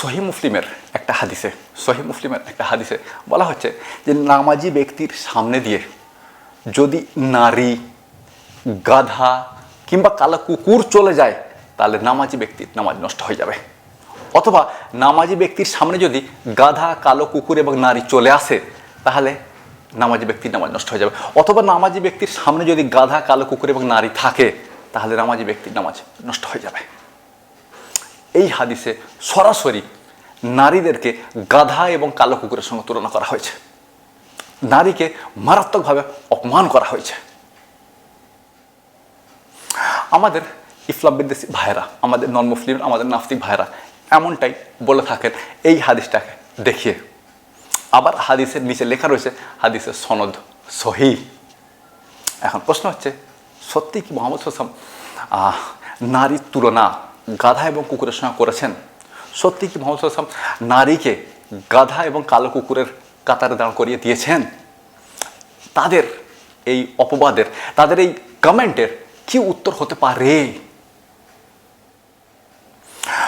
সহি মুসলিমের একটা হাদিসে সহি মুসলিমের একটা হাদিসে বলা হচ্ছে যে নামাজি ব্যক্তির সামনে দিয়ে যদি নারী গাধা কিংবা কালো কুকুর চলে যায়, তাহলে নামাজি ব্যক্তির নামাজ নষ্ট হয়ে যাবে। অথবা নামাজি ব্যক্তির সামনে যদি গাধা, কালো কুকুর এবং নারী চলে আসে, তাহলে নামাজি ব্যক্তির নামাজ নষ্ট হয়ে যাবে। অথবা নামাজি ব্যক্তির সামনে যদি গাধা, কালো কুকুর এবং নারী থাকে, তাহলে নামাজি ব্যক্তির নামাজ নষ্ট হয়ে যাবে। এই হাদিসে সরাসরি নারীদেরকে গাধা এবং কালো কুকুরের সঙ্গে তুলনা করা হয়েছে। নারীকে মারাত্মকভাবে অপমান করা হয়েছে। আমাদের ইসলাম বিদ্বেষী ভাইরা আমাদের নন মুসলিম আমাদের নাস্তিক ভাইরা এমনটাই বলে থাকেন, এই হাদিসটাকে দেখিয়ে। আবার হাদিসের নিচে লেখা রয়েছে, হাদিসের সনদ সহি। এখন প্রশ্ন হচ্ছে, সত্যি কি মোহাম্মদ হোসাম নারীর তুলনা গাধা এবং কুকুরের সঙ্গে করেছেন। সত্যি কি মোহাম্মদ হোসাম নারীকে গাধা এবং কালো কুকুরের কাতারে দাঁড় করিয়ে দিয়েছেন? তাদের এই অপবাদের, তাদের এই কমেন্টের কি উত্তর হতে পারে?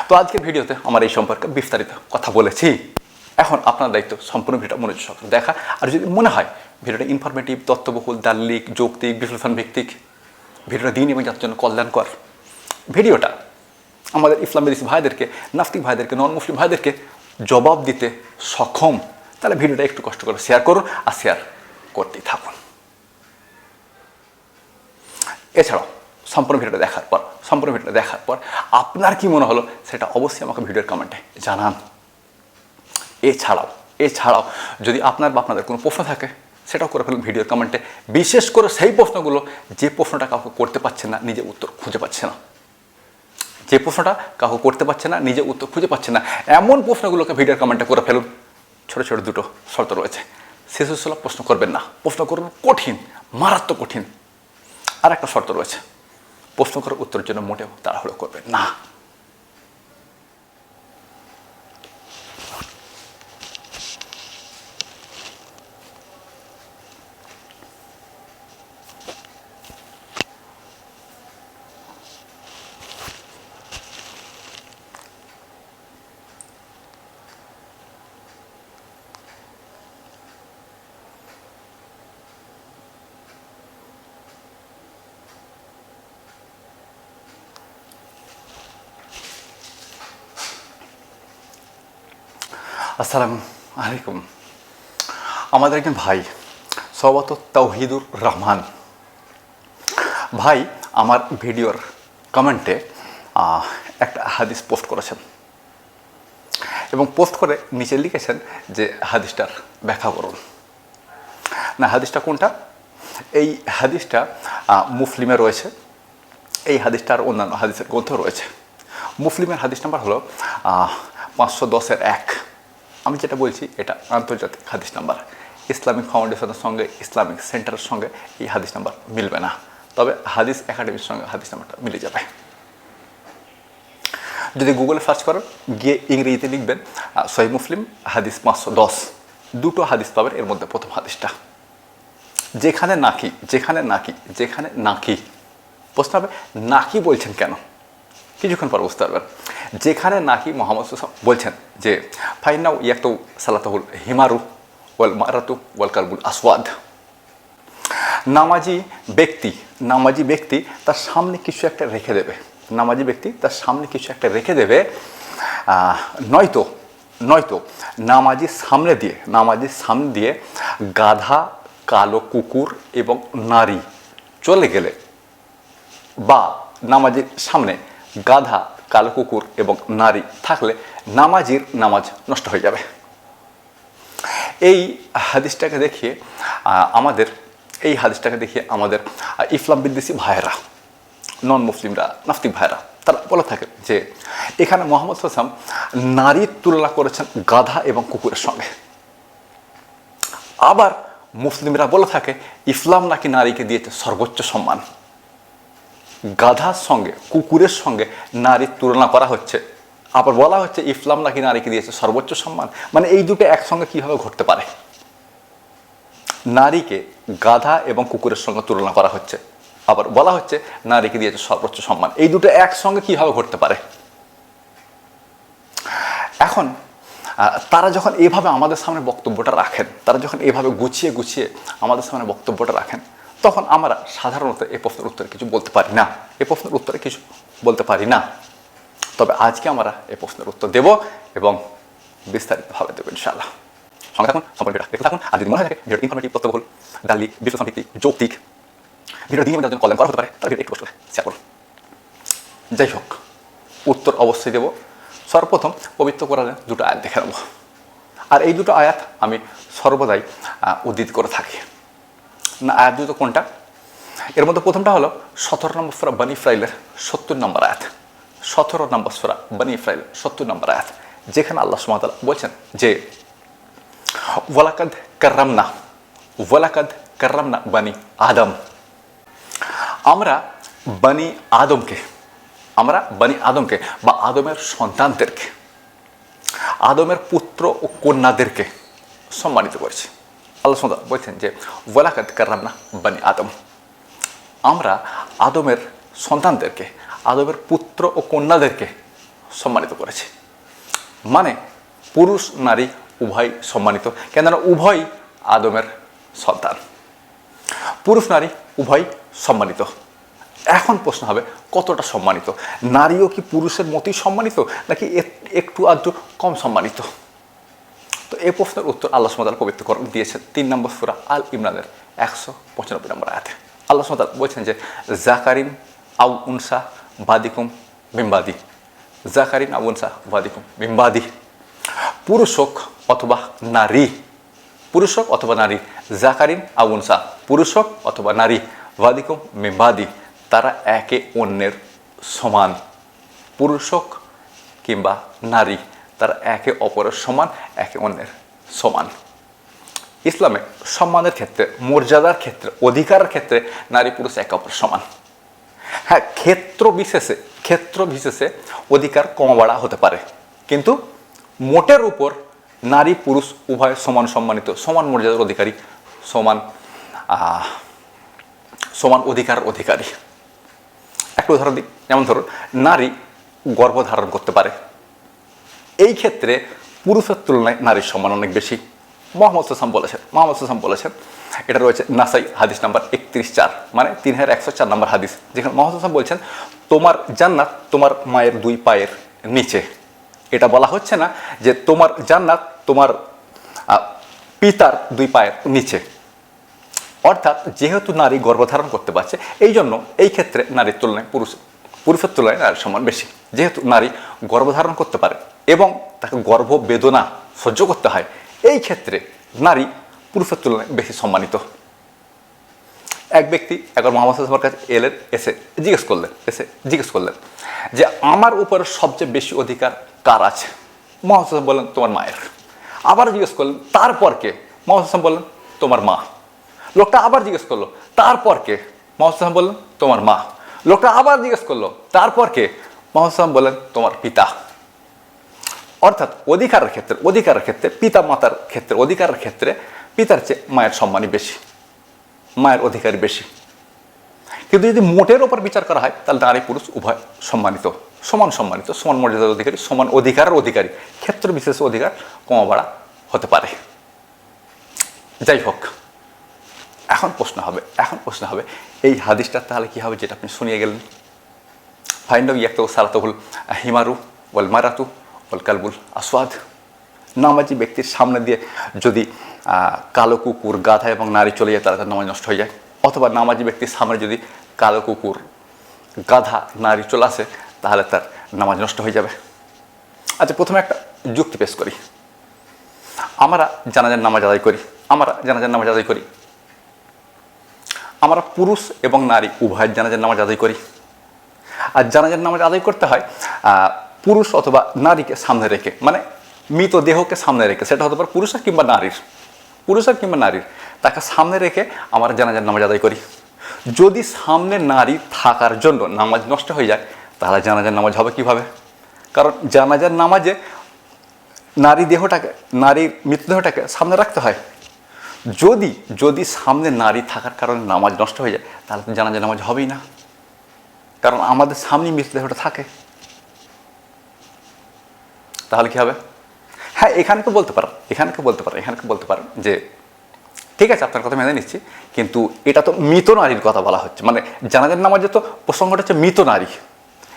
তো আজকের ভিডিওতে আমার এই সম্পর্কে বিস্তারিত কথা বলেছি। এখন আপনার দায়িত্ব সম্পূর্ণ ভিডিও মনোযোগ সহকারে দেখা। আর যদি মনে হয় ভিডিওটা ইনফরমেটিভ তথ্যবহুল দাল্লিক যৌক্তিক বিশ্লেষণ ভিত্তিক, ভিডিওটা দিন এবং যার জন্য কল্যাণকর, ভিডিওটা আমাদের ইসলাম বিদেশি ভাইদেরকে, নাস্তিক ভাইদেরকে নন মুসলিম ভাইদেরকে জবাব দিতে সক্ষম, তাহলে ভিডিওটা একটু কষ্ট করে শেয়ার করুন আর শেয়ার করতেই থাকুন। এছাড়াও, সম্পূর্ণ ভিডিওটা দেখার পর, সম্পূর্ণ ভিডিওটা দেখার পর আপনার কি মনে হলো? সেটা অবশ্যই আমাকে ভিডিওর কমেন্টে জানান। এছাড়াও এছাড়াও যদি আপনার বা আপনাদের কোনো প্রশ্ন থাকে, সেটাও করে ফেলুন ভিডিওর কমেন্টে বিশেষ করে সেই প্রশ্নগুলো, যে প্রশ্নটা কাউকে করতে পারছে না, নিজে উত্তর খুঁজে পাচ্ছে না। যে প্রশ্নটা কাহু করতে পারছে না, নিজে উত্তর খুঁজে পাচ্ছে না। এমন প্রশ্নগুলোকে ভিডিওর কমেন্টে করে ফেলুন। ছোটো ছোটো দুটো শর্ত রয়েছে। শিশু সুলভ প্রশ্ন করবেন না। প্রশ্ন করবেন কঠিন, মারাত্মক কঠিন। আর একটা শর্ত রয়েছে। প্রশ্ন করার উত্তরের জন্য মোটেও তাড়াহুড়ো করবেন না। আসসালামু আলাইকুম। আমাদের একজন ভাই সবত তৌহিদুর রহমান। ভাই আমার ভিডিওর কমেন্টে একটা হাদিস পোস্ট করেছেন। এবং পোস্ট করে নিচে লিখেছেন যে হাদিসটার ব্যাখ্যা করুন না, হাদিসটা কোনটা? এই হাদিসটা মুসলিমে রয়েছে। এই হাদিসটার অন্যান্য হাদিসের গ্রন্থ রয়েছে। মুসলিমের হাদিস নাম্বার হলো পাঁচশো দশের এক। আমি যেটা বলছি, এটা আন্তর্জাতিক হাদিস নাম্বার। ইসলামিক ফাউন্ডেশনের সঙ্গে, ইসলামিক সেন্টারের সঙ্গে এই হাদিস নাম্বার মিলবে না। তবে হাদিস একাডেমির সঙ্গে হাদিস নাম্বারটা মিলে যাবে। যদি গুগলে সার্চ করেন গিয়ে ইংরেজিতে লিখবেন সহি মুসলিম, হাদিস পাঁচশো দশ। দুটো হাদিস পাবেন, এর মধ্যে প্রথম হাদিসটা। যেখানে নাকি যেখানে নাকি যেখানে নাকি। প্রশ্ন হবে, নাকি বলছেন কেন? কিছুক্ষণ পর বুঝতে পারবেন। যেখানে নাকি মোহাম্মদ বলছেন যে, ফাইনাউ ইয়াক্তু সালাতাহুল হিমারু ওয়াল মারাতু ওয়াল কালবুল আসওয়াদ। নামাজি ব্যক্তি নামাজি ব্যক্তি তার সামনে কিছু একটা রেখে দেবে। নামাজি ব্যক্তি তার সামনে কিছু একটা রেখে দেবে। নয়তো নয়তো নামাজির সামনে দিয়ে নামাজির সামনে দিয়ে গাধা, কালো কুকুর এবং নারী চলে গেলে বা নামাজের সামনে গাধা, কালো কুকুর এবং নারী থাকলে নামাজির নামাজ নষ্ট হয়ে যাবে। এই হাদিসটাকে দেখিয়ে আমাদের, এই হাদিসটাকে দেখিয়ে আমাদের ইসলাম বিদ্বেষী ভাইয়েরা নন মুসলিমরা, নাস্তিক ভাইয়েরা, তারা বলে থাকে যে, এখানে মোহাম্মদ হাসাম নারীর তুলনা করেছেন গাধা এবং কুকুরের সঙ্গে। আবার মুসলিমরা বলে থাকে ইসলাম নাকি নারীকে দিয়েছে সর্বোচ্চ সম্মান। গাধার সঙ্গে, কুকুরের সঙ্গে নারীর তুলনা করা হচ্ছে। আবার বলা হচ্ছে ইসলাম নাকি নারীকে দিয়েছে সর্বোচ্চ সম্মান। মানে এই দুটো একসঙ্গে কীভাবে ঘটতে পারে? নারীকে গাধা এবং কুকুরের সঙ্গে তুলনা করা হচ্ছে। আবার বলা হচ্ছে নারীকে দিয়েছে সর্বোচ্চ সম্মান। এই দুটো একসঙ্গে কীভাবে ঘটতে পারে? এখন তারা যখন এভাবে আমাদের সামনে বক্তব্যটা রাখেন, তারা যখন এভাবে গুছিয়ে গুছিয়ে আমাদের সামনে বক্তব্যটা রাখেন তখন আমরা সাধারণত এই প্রশ্নের উত্তরে কিছু বলতে পারি না। এই প্রশ্নের উত্তরে কিছু বলতে পারি না। তবে আজকে আমরা এই প্রশ্নের উত্তর দেব এবং বিস্তারিতভাবে দেবো ইনশাআল্লাহ। সঙ্গে থাকুন সম্পর্কটা দেখতে থাকুন। আর যদি মনে হয় থাকে ভিডিও ইনফরমেটিভ তথ্যবহুল দালি বিশ্লেষণভিত্তিক যৌক্তিক ভিডিও দিয়ে যাদের কল্যাণ করা হতে পারে তার ভিডিও একটু শেয়ার করুন। যাই হোক, উত্তর অবশ্যই দেব। সর্বপ্রথম পবিত্র কোরআনের দুটো আয়াত দেখে নেব। আর এই দুটো আয়াত আমি সর্বদাই উদ্ধৃত করে থাকি। আয়াত দুটো কোনটা? এর মধ্যে প্রথমটা হলো সতেরো নম্বর সুরা বানি ফ্রাইলের সত্তর নম্বর আয়াত। সতেরো নম্বর সুরা বানি ফ্রাইলের সত্তর নম্বর আয়াত। যেখানে আল্লাহ সুমাতাল বলছেন যে, ওয়ালাকাদ কার্রামনা ওয়ালাকাদ কার্রামনা বানি আদম। আমরা বানি আদমকে, আমরা বানি আদমকে বা আদমের সন্তানদেরকে, আদমের পুত্র ও কন্যাদেরকে সম্মানিত করেছি। আল্লাহ সুন্দর বলছেন যে, ওয়ালাকাদ কার্রামনা বানি আদম। আমরা আদমের সন্তানদেরকে, আদমের পুত্র ও কন্যাদেরকে সম্মানিত করেছি। মানে পুরুষ, নারী উভয় সম্মানিত, কেননা উভয় আদমের সন্তান। পুরুষ, নারী উভয় সম্মানিত। এখন প্রশ্ন হবে, কতটা সম্মানিত? নারীও কি পুরুষের মতোই সম্মানিত, নাকি একটু আধটু কম সম্মানিত? তো এই প্রশ্নের উত্তর আল্লাহ সুমতাল পবিত্র করণ দিয়েছেন। তিন নম্বর সুরা আল ইমরানের একশো পঁচানব্বই নম্বর আয়াতে। আল্লাহ সুমতাল বলছেন যে, জাকারিন আউ উনসা বাদিকুম বিম্বাদি। জাকারিন আউ উনসা বাদিকুম বিম্বাদি। পুরুষ হোক অথবা নারী। পুরুষ হোক অথবা নারী। জাকারিন আউ উনসা পুরুষ হোক অথবা নারী। বাদিকুম মিম্বাদি তারা একে অন্যের সমান। পুরুষ হোক কিংবা নারী। তারা একে অপরের সমান, একে অন্যের সমান। ইসলামে সম্মানের ক্ষেত্রে, মর্যাদার ক্ষেত্রে, অধিকারের ক্ষেত্রে নারী পুরুষ একে অপরের সমান। হ্যাঁ ক্ষেত্র বিশেষে ক্ষেত্র বিশেষে অধিকার কমবাড়া হতে পারে। কিন্তু মোটের উপর নারী পুরুষ উভয় সমান সম্মানিত, সমান মর্যাদার অধিকারী, সমান সমান অধিকার অধিকারী। একটা উদাহরণ দিই। যেমন ধরুন, নারী গর্ভধারণ করতে পারে। এই ক্ষেত্রে পুরুষের তুলনায় নারীর সম্মান অনেক বেশি। মোহাম্মদ সাম বলেছেন, মোহাম্মদ সাম বলেছেন, এটা রয়েছে নাসাই হাদিস নাম্বার একত্রিশ চার মানে তিন হাজার একশো চার নম্বর হাদিস, যেখানে মোহাম্মদ সাম বলছেন, তোমার জান্নাত তোমার মায়ের দুই পায়ের নিচে। এটা বলা হচ্ছে না যে তোমার জান্নাত তোমার পিতার দুই পায়ের নিচে। অর্থাৎ যেহেতু নারী গর্ভধারণ করতে পারছে এই জন্য এই ক্ষেত্রে নারীর তুলনায় পুরুষ, পুরুষের তুলনায় নারীর সম্মান বেশি। যেহেতু নারী গর্ভধারণ করতে পারে এবং তাকে গর্ভ বেদনা সহ্য করতে হয়। এই ক্ষেত্রে নারী পুরুষের তুলনায় বেশি সম্মানিত। এক ব্যক্তি একবার মোহাম্মদ সাল্লামের কাছে এলেন, এসে জিজ্ঞেস করলেন, এসে জিজ্ঞেস করলেন যে, আমার উপরে সবচেয়ে বেশি অধিকার কার আছে? মোহাম্মদ সাল্লাম বললেন, তোমার মায়ের। আবার জিজ্ঞেস করলেন, তারপর কে? মোহাম্মদ সাল্লাম বললেন, তোমার মা। লোকটা আবার জিজ্ঞেস করল, তারপর কে? মোহাম্মদ সাল্লাম বললেন, তোমার মা। লোকটা আবার জিজ্ঞেস করল, তারপর কে? মোহাম্মদ সাল্লাম বললেন, তোমার পিতা। অর্থাৎ অধিকারের ক্ষেত্রে অধিকারের ক্ষেত্রে পিতা মাতার ক্ষেত্রে, অধিকারের ক্ষেত্রে পিতার চেয়ে মায়ের সম্মানই বেশি, মায়ের অধিকারী বেশি। কিন্তু যদি মোটের ওপর বিচার করা হয়, তাহলে নারী পুরুষ উভয় সম্মানিত, সমান সম্মানিত, সমান মর্যাদার অধিকারী, সমান অধিকারের অধিকারী। ক্ষেত্র বিশেষ অধিকার কমা বাড়া হতে পারে। যাই হোক, এখন প্রশ্ন হবে, এখন প্রশ্ন হবে, এই হাদিসটা তাহলে কী হবে যেটা আপনি শুনিয়ে গেলেন? ফাইন্ডাউ ইয়াক্ত সারাতহুল হিমারু ওয়াল মারাতু। ওয়াল কালবুল, আসওয়াদ। নামাজি ব্যক্তির সামনে দিয়ে যদি কালো কুকুর গাধা এবং নারী চলে যায়, তাহলে তার নামাজ নষ্ট হয়ে যায়। অথবা নামাজি ব্যক্তির সামনে যদি কালো কুকুর গাধা নারী চলে আসে, তাহলে তার নামাজ নষ্ট হয়ে যাবে। আচ্ছা প্রথমে একটা যুক্তি পেশ করি। আমরা জানাজার নামাজ আদায় করি। আমরা জানাজার নামাজ আদায় করি। আমরা পুরুষ এবং নারী, উভয়ের জানাজার নামাজ আদায় করি। আর জানাজার নামাজ আদায় করতে হয় পুরুষ অথবা নারীকে সামনে রেখে মানে মৃতদেহকে সামনে রেখে, সেটা হতে পারে পুরুষের কিংবা নারীর পুরুষের কিংবা নারীর, তাকে সামনে রেখে আমরা জানাজার নামাজ আদায় করি। যদি সামনে নারী থাকার জন্য নামাজ নষ্ট হয়ে যায়, তাহলে জানাজার নামাজ হবে কীভাবে? কারণ জানাজার নামাজে নারী দেহটাকে, নারীর মৃতদেহটাকে সামনে রাখতে হয়। যদি যদি সামনে নারী থাকার কারণে নামাজ নষ্ট হয়ে যায়, তাহলে তো জানাজার নামাজ হবেই না। কারণ আমাদের সামনে মৃতদেহটা থাকে। তাহলে কি হবে? হ্যাঁ এখানকে বলতে পারেন এখানকে বলতে পারেন এখানকে বলতে পারেন যে, ঠিক আছে, আপনার কথা মেনে নিচ্ছি, কিন্তু এটা তো মৃত নারীর কথা বলা হচ্ছে। মানে জানাজার নামাজে তো প্রসঙ্গটা হচ্ছে মৃত নারী।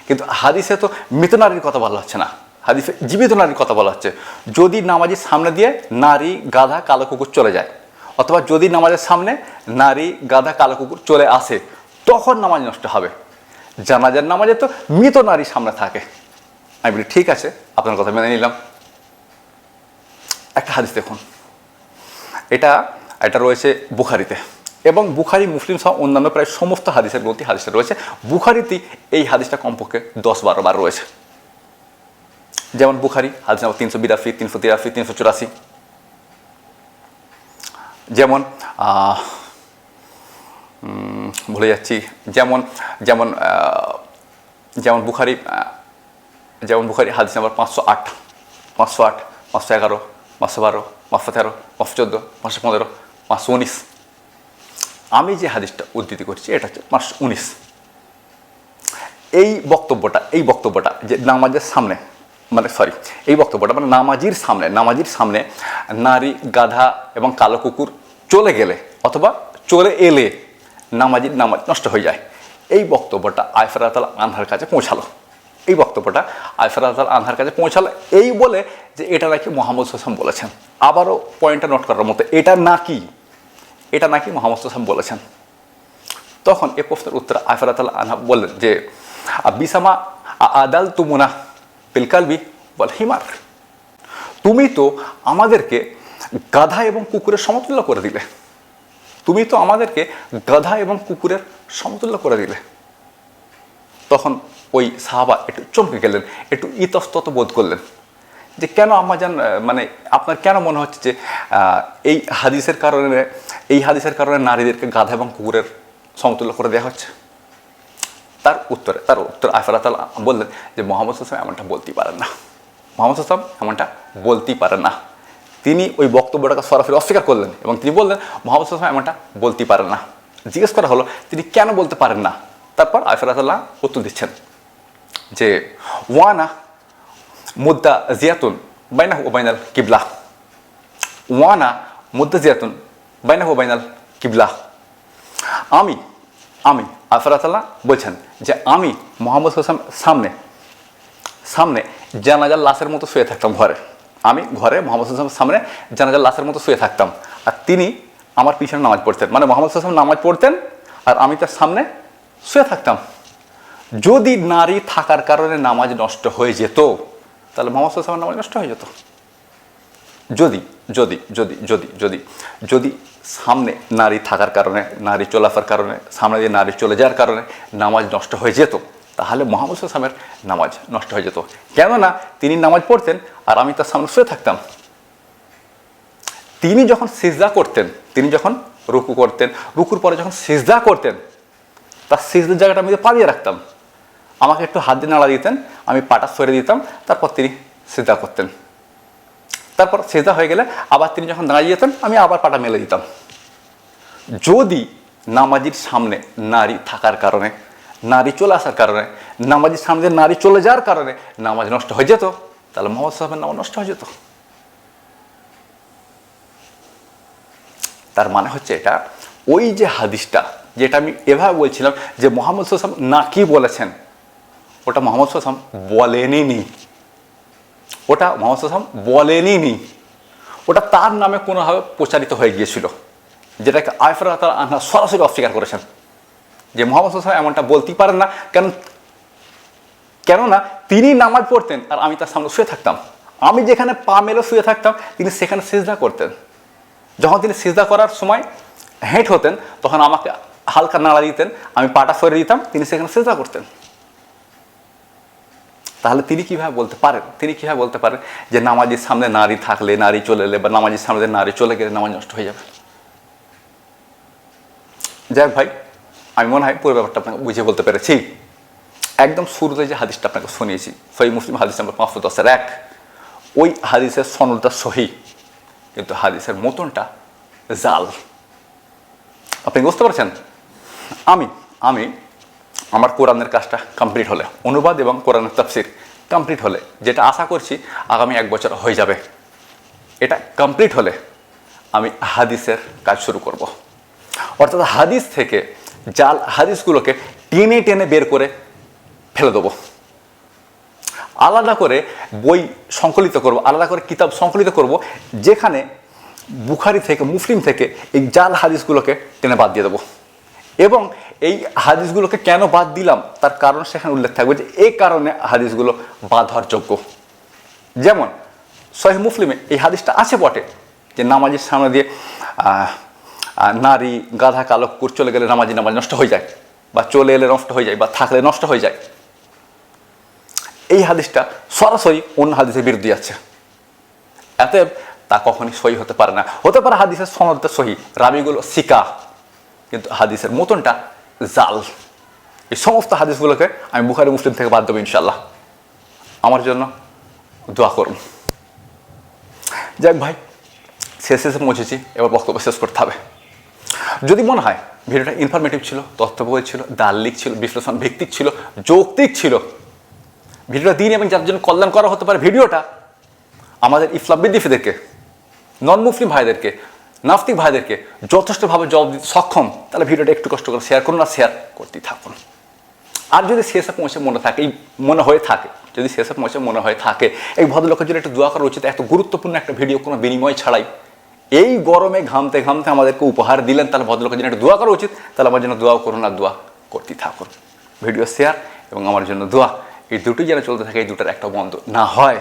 কিন্তু হাদিসে তো মৃত নারীর কথা বলা হচ্ছে না। হাদিসে জীবিত নারীর কথা বলা হচ্ছে। যদি নামাজের সামনে দিয়ে নারী গাধা কালো কুকুর চলে যায়, অথবা যদি নামাজের সামনে নারী গাধা কালো কুকুর চলে আসে, তখন নামাজ নষ্ট হবে। জানাজার নামাজে তো মৃত নারী সামনে থাকে। আমি বলি, ঠিক আছে, আপনার কথা মেনে নিলাম। একটা হাদিস দেখুন। এটা এটা রয়েছে বুখারিতে এবং বুখারি, মুসলিম সহ অন্যান্য প্রায় সমস্ত হাদিসের গ্রন্থি হাদিসটা রয়েছে। বুখারিতেই এই হাদিসটা কমপক্ষে দশ বারো বার রয়েছে। যেমন বুখারি, হাদিস নাম্বার তিনশো বিরাশি, তিনশো তিরাশি, তিনশো চুরাশি। যেমন ভুলে যাচ্ছি। যেমন যেমন যেমন বুখারি যেমন বুখারি, হাদিস নাম্বার পাঁচশো আট পাঁচশো আট, পাঁচশো এগারো, পাঁচশো বারো, পাঁচশো তেরো, পাঁচশো চোদ্দ, পাঁচশো পনেরো, পাঁচশো উনিশ। আমি যে হাদিসটা উদ্ধৃতি করছি, এটা হচ্ছে পাঁচশো উনিশ। এই বক্তব্যটা এই বক্তব্যটা যে নামাজের সামনে মানে সরি, এই বক্তব্যটা মানে নামাজির সামনে নামাজির সামনে নারী গাধা এবং কালো কুকুর চলে গেলে অথবা চলে এলে নামাজির নামাজ নষ্ট হয়ে যায়। এই বক্তব্যটা আয়ফরাতাল আনহার কাছে পৌঁছালো। এই বক্তব্যটা আয়ফরাতাল আনহার কাছে পৌঁছালো। এই বলে যে এটা নাকি মোহাম্মদ হোসেন বলেছেন। আবারও পয়েন্টটা নোট করার মতো, এটা নাকি? এটা নাকি মোহাম্মদ হোসেন বলেছেন? তখন এ প্রশ্নের উত্তর আফরাতাল আনহা বললেন যে বিসামা আদাল তুমুনা পিলকালবি বল হিমার তুমি তো আমাদেরকে গাধা এবং কুকুরের সমতুল্য করে দিলে। তুমি তো আমাদেরকে গাধা এবং কুকুরের সমতুল্য করে দিলে। তখন ওই সাহাবা একটু চমকে গেলেন, একটু ইতস্তত বোধ করলেন যে কেন আমার আমাজান মানে আপনার কেন মনে হচ্ছে যে এই হাদিসের কারণে, এই হাদিসের কারণে নারীদেরকে গাধা এবং কুকুরের সমতুল্য করে দেওয়া হচ্ছে? তার উত্তরে, তার উত্তর আফরাতাল বললেন যে মোহাম্মদ হোসেন এমনটা বলতেই পারেন না। মোহাম্মদ হোসেন এমনটা বলতেই পারেন না। তিনি ওই বক্তব্যটাকে সরাসরি অস্বীকার করলেন এবং তিনি বললেন, মোহাম্মদ হোসেন এমনটা বলতেই পারেন না। জিজ্ঞেস করা হলো, তিনি কেন বলতে পারেন না? তারপর আফরাতাল্লাহ উত্তর দিচ্ছেন যে ওয়ানা মুদ্দা জিয়াতুন বাইনাহু বাইনাল কিবলা। ওয়ানা মুদ্দা জিয়াতুন বাইনাহু বাইনাল কিবলা। আমি আমি আফরাতাল্লাহ বলছেন যে আমি মোহাম্মদ হোসেন সামনে সামনে জানাজার লাশের মতো শুয়ে থাকতাম ঘরে। আমি ঘরে মোহাম্মদ হোসেনের সামনে জানাজার লাশের মতো শুয়ে থাকতাম। আর তিনি আমার পিছনে নামাজ পড়তেন। মানে মোহাম্মদ হোসেন নামাজ পড়তেন আর আমি তার সামনে শুয়ে থাকতাম। যদি নারী থাকার কারণে নামাজ নষ্ট হয়ে যেত, তাহলে মোহাম্মদ হোসেনের নামাজ নষ্ট হয়ে যেত? যদি যদি যদি যদি যদি যদি সামনে নারী থাকার কারণে, নারী চলাফার কারণে, সামনে দিয়ে নারী চলে যাওয়ার কারণে নামাজ নষ্ট হয়ে যেত, তাহলে মোহাম্মদ সালামের নামাজ নষ্ট হয়ে যেত। কেননা তিনি নামাজ পড়তেন আর আমি তার সামনে শুয়ে থাকতাম। তিনি যখন সিজদা করতেন, তিনি যখন রুকু করতেন, রুকুর পরে যখন সিজদা করতেন, তার সিজদার জায়গাটা আমি পা দিয়ে রাখতাম। আমাকে একটু হাত দিয়ে নাড়া দিতেন, আমি পাটা সরে দিতাম, তারপর তিনি সিজদা করতেন। তারপর সেজা হয়ে গেলে আবার তিনি যখন দাঁড়িয়ে যেতেন, আমি আবার পাটা মেলে দিতাম। যদি নামাজির সামনে নারী থাকার কারণে, নারী চলে আসার কারণে, নামাজির সামনে নারী চলে যাওয়ার কারণে নামাজ নষ্ট হয়ে যেত, তাহলে মোহাম্মদ সাহেবের নামাজ নষ্ট হয়ে যেত। তার মানে হচ্ছে এটা, ওই যে হাদিসটা, যেটা আমি এভাবে বলছিলাম যে মোহাম্মদ সাল্লাম না কি বলেছেন ওটা মোহাম্মদ সাল্লাম বলেনি নি। ওটা মোহাম্মদ সাল্লাম বলেনি নি। ওটা তার নামে কোনোভাবে প্রচারিত হয়ে গিয়েছিল। যেটাকে আয়ফর আনহা সরাসরি অস্বীকার করেছেন। যে মোহাম্মদ সাল্লাম এমনটা বলতেই পারেন না। কেন কেননা তিনি নামাজ পড়তেন আর আমি তার সামনে শুয়ে থাকতাম। আমি যেখানে পা মেলে শুয়ে থাকতাম, তিনি সেখানে সিজদা করতেন। যখন তিনি সিজদা করার সময় হেঁট হতেন, তখন আমাকে হালকা নাড়া দিতেন, আমি পাটা সরে দিতাম, তিনি সেখানে সিজদা করতেন। তাহলে তিনি কীভাবে বলতে পারেন? তিনি কীভাবে বলতে পারেন যে নামাজের সামনে নারী থাকলে নারী চলে এলে বা নামাজের সামনে নারী চলে গেলে নামাজ নষ্ট হয়ে যাবে? যাই ভাই, আমি মনে হয় পুরো ব্যাপারটা আপনাকে বুঝিয়ে বলতে পেরেছি। একদম শুরুতে যে হাদিসটা আপনাকে শুনিয়েছি, সহি মুসলিম হাদিস নাম্বার পাঁচশো দশের এক। ওই হাদিসের সনলটা সহি, কিন্তু হাদিসের মতনটা জাল। আপনি বুঝতে পারছেন? আমি আমি আমার কোরআনের কাজটা কমপ্লিট হলে, অনুবাদ এবং কোরআনের তাফসির কমপ্লিট হলে, যেটা আশা করছি আগামী এক বছর হয়ে যাবে, এটা কমপ্লিট হলে আমি হাদিসের কাজ শুরু করব। অর্থাৎ হাদিস থেকে জাল হাদিসগুলোকে টেনে টেনে বের করে ফেলে দেবো। আলাদা করে বই সংকলিত করব, আলাদা করে কিতাব সংকলিত করব, যেখানে বুখারি থেকে, মুসলিম থেকে এই জাল হাদিসগুলোকে টেনে বাদ দিয়ে দেবো। এবং এই হাদিসগুলোকে কেন বাদ দিলাম? তার কারণ সেখানে উল্লেখ থাকবে যে এই কারণে হাদিসগুলো বাদ হওয়ার যোগ্য। যেমন সহি মুসলিমে এই হাদিসটা আছে বটে যে নামাজের সামনে দিয়ে নারী গাধা কালো কুকুর চলে গেলে নামাজি নামাজ নষ্ট হয়ে যায় বা চলে এলে নষ্ট হয়ে যায় বা থাকলে নষ্ট হয়ে যায়। এই হাদিসটা সরাসরি অন্য হাদিসের বিরুদ্ধে যাচ্ছে এতে তা কখনই সহি হতে পারে না। হতে পারে হাদিসের সনদটা সহি রাবিগুলো সিকা কিন্তু হাদিসের মতনটা জাল। এই সমস্ত হাদিসগুলোকে আমি বুখারি, মুসলিম থেকে বাদ দেবো ইনশাল্লাহ আমার জন্য দোয়া করুন। যাক ভাই, শেষ, শেষে পৌঁছেছি এবার বক্তব্য শেষ করতে হবে। যদি মনে হয় ভিডিওটা ইনফরমেটিভ ছিল তথ্যবহ ছিল, দার্লিক ছিল, বিশ্লেষণ ভিত্তিক ছিল, যৌক্তিক ছিল, ভিডিওটা দিন এবং যার জন্য কল্যাণ করা হতে পারে ভিডিওটা, আমাদের ইসলাম বিদ্বেষীদেরকে নন মুসলিম ভাইদেরকে নাস্তিক ভাইদেরকে যথেষ্টভাবে জবাব দিতে সক্ষম, তাহলে ভিডিওটা একটু কষ্ট করে শেয়ার করুন আর শেয়ার করতেই থাকুন। আর যদি শেষে পৌঁছে মনে থাকে, এই মনে হয়ে থাকে, যদি শেষে পৌঁছে মনে হয়ে থাকে, এই ভদ্রলোকের জন্য একটু দোয়া করা উচিত, এত গুরুত্বপূর্ণ একটা ভিডিও কোনো বিনিময় ছাড়াই। এই গরমে ঘামতে ঘামতে আমাদেরকে উপহার দিলেন, তাহলে ভদ্রলোকের জন্য একটু দোয়া করা উচিত, তাহলে আমার জন্য দোয়া করুন আর দোয়া করতেই থাকুন। ভিডিও শেয়ার এবং আমার জন্য দোয়া, এই দুটোই যেন চলতে থাকে, এই দুটার একটা বন্ধ না হয়।